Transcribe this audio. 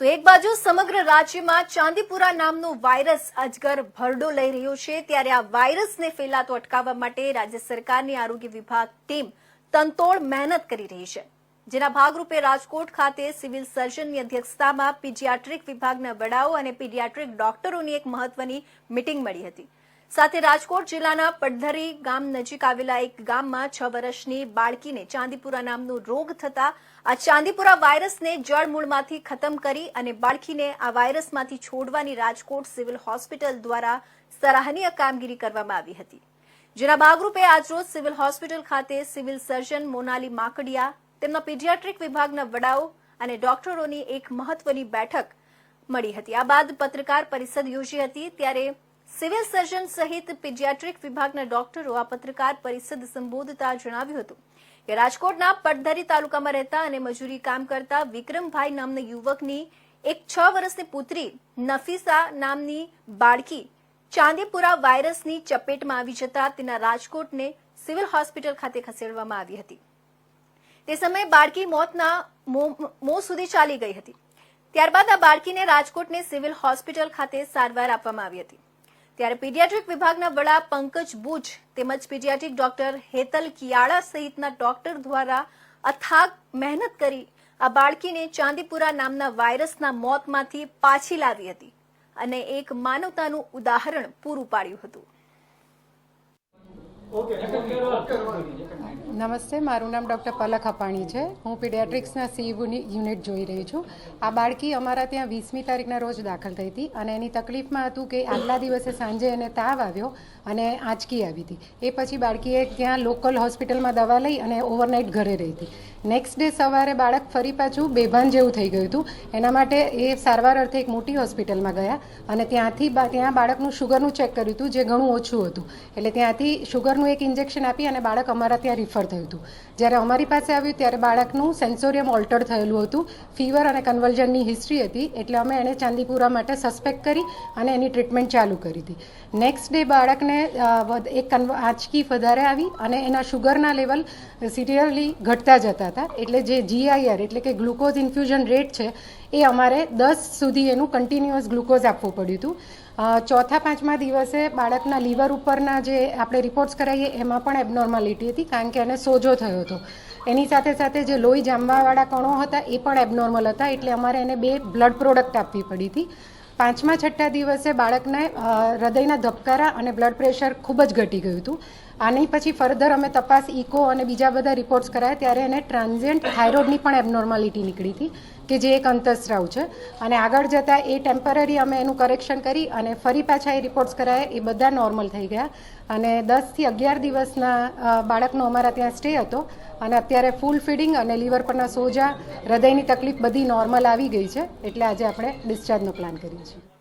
તો એક બાજુ સમગ્ર રાજ્યમાં ચાંદીપુરા નામનો વાયરસ અજગર ભરડો લઈ રહ્યો છે, ત્યારે આ વાયરસને ફેલાતો અટકાવવા માટે રાજ્ય સરકારની આરોગ્ય વિભાગ ટીમ તંતોડ મહેનત કરી રહી છે. જેના ભાગરૂપે રાજકોટ ખાતે સિવિલ સર્જનની અધ્યક્ષતામાં પીડિયાટ્રિક વિભાગના વડાઓ અને પીડિયાટ્રિક ડોક્ટરોની એક મહત્વની મિટિંગ મળી હતી. સાથે રાજકોટ જિલ્લાના પડધરી ગામ નજીક આવેલા એક ગામમાં છ વર્ષની બાળકીને ચાંદીપુરા નામનો રોગ થતા આ ચાંદીપુરા વાયરસને જળમૂળમાંથી ખતમ કરી અને બાળકીને આ વાયરસમાંથી છોડવાની રાજકોટ સિવિલ હોસ્પિટલ દ્વારા સરાહનીય કામગીરી કરવામાં આવી હતી. જેના ભાગરૂપે આજરોજ સિવિલ હોસ્પિટલ ખાતે સિવિલ સર્જન મોનાલી માકડિયા, તેમના પીડિયાટ્રિક વિભાગના વડાઓ અને ડોક્ટરોની એક મહત્વની બેઠક મળી હતી. આ બાદ પત્રકાર પરિષદ યોજી હતી, ત્યારે સિવિલ સર્જન સહિત પીડિયાટ્રિક વિભાગના ડોક્ટરો આ પત્રકાર પરિષદ સંબોધતા જણાવ્યું હતું કે રાજકોટના પડધરી તાલુકામાં રહેતા અને મજૂરી કામ કરતા વિક્રમભાઈ નામના યુવકની એક છ વર્ષની પુત્રી નફીસા નામની બાળકી ચાંદીપુરા વાયરસની ચપેટમાં આવી જતા તેના રાજકોટને સિવિલ હોસ્પિટલ ખાતે ખસેડવામાં આવી હતી. તે સમયે બાળકી મોતના મોં સુધી ચાલી ગઈ હતી. ત્યારબાદ આ બાળકીને રાજકોટની સિવિલ હોસ્પિટલ ખાતે સારવાર આપવામાં આવી હતી. ત્યારે પીડિયાટ્રિક વિભાગના વડા પંકજ બુચ તેમજ પીડિયાટ્રિક ડોક્ટર હેતલ કિયાળા સહિતના ડોક્ટર દ્વારા અથાગ મહેનત કરી આ બાળકીને ચાંદીપુરા નામના વાયરસના મોતમાંથી પાછી લાવી હતી અને એક માનવતાનું ઉદાહરણ પૂરું પાડ્યું હતું. નમસ્તે મારું નામ ડૉક્ટર પલક અપાણી છે. હું પીડિયાટ્રિક્સના સી યુનિટ જોઈ રહી છું. આ બાળકી અમારા ત્યાં વીસમી તારીખના રોજ દાખલ થઈ હતી અને એની તકલીફમાં હતું કે આગલા દિવસે સાંજે એને તાવ આવ્યો અને આંચકી આવી હતી. એ પછી બાળકીએ ત્યાં લોકલ હોસ્પિટલમાં દવા લઈ અને ઓવરનાઇટ ઘરે રહી હતી. નેક્સ્ટ ડે સવારે બાળક ફરી પાછું બેભાન જેવું થઈ ગયું હતું. એના માટે એ સારવાર અર્થે એક મોટી હોસ્પિટલમાં ગયા અને ત્યાંથી ત્યાં બાળકનું શુગરનું ચેક કર્યું હતું જે ઘણું ઓછું હતું. એટલે ત્યાંથી શુગરનું એક ઇન્જેક્શન આપી અને બાળક અમારા ત્યાં રિફર થયું હતું. જ્યારે અમારી પાસે આવ્યું ત્યારે બાળકનું સેન્સોરિયમ ઓલ્ટર થયેલું હતું. ફીવર અને કન્વલ્જનની હિસ્ટ્રી હતી, એટલે અમે એને ચાંદીપુરા માટે સસ્પેક્ટ કરી અને એની ટ્રીટમેન્ટ ચાલુ કરી હતી. નેક્સ્ટ ડે બાળકને એક આંચકી વધારે આવી અને એના શુગરના લેવલ સિરિયરલી ઘટતા જતા હતા. એટલે જે જીઆઈઆર એટલે કે ગ્લુકોઝ ઇન્ફ્યુઝન રેટ છે, એ અમારે દસ સુધી એનું કન્ટિન્યુઅસ ગ્લુકોઝ આપવું પડ્યું હતું. ચોથા પાંચમા દિવસે બાળકના લીવર ઉપરના જે આપણે રિપોર્ટ્સ કરાવીએ એમાં પણ એબનોર્માલિટી હતી, કારણ કે એને સોજો થયો હતો. એની સાથે સાથે જે લોહી જામવાવાળા કણો હતા, એ પણ એબનોર્મલ હતા, એટલે અમારે એને બે બ્લડ પ્રોડક્ટ આપવી પડી હતી. પાંચમા છઠ્ઠા દિવસે બાળકને હૃદયના ધબકારા અને બ્લડ પ્રેશર ખૂબ જ ઘટી ગયું હતું. આની પછી ફર્ધર અમે તપાસ, ઇકો અને બીજા બધા રિપોર્ટ્સ કરાયા, ત્યારે એને ટ્રાન્ઝિયન્ટ થાઇરોઇડની પણ એબનોર્માલિટી નીકળી હતી. કે જે એક અંતસ્રાવ છે. અને આગળ જતાં એ ટેમ્પરરી અમે એનું કરેક્શન કરી અને ફરી પાછા એ રિપોર્ટ્સ કરાયા. એ બધા નોર્મલ થઈ ગયા. અને દસથી અગિયાર દિવસના બાળકનો અમારા ત્યાં સ્ટે હતો. અને અત્યારે ફૂલ ફીડિંગ અને લીવર પરના સોજા, હૃદયની તકલીફ બધી નોર્મલ આવી ગઈ છે. એટલે આજે આપણે ડિસ્ચાર્જનો પ્લાન કરીએ છીએ.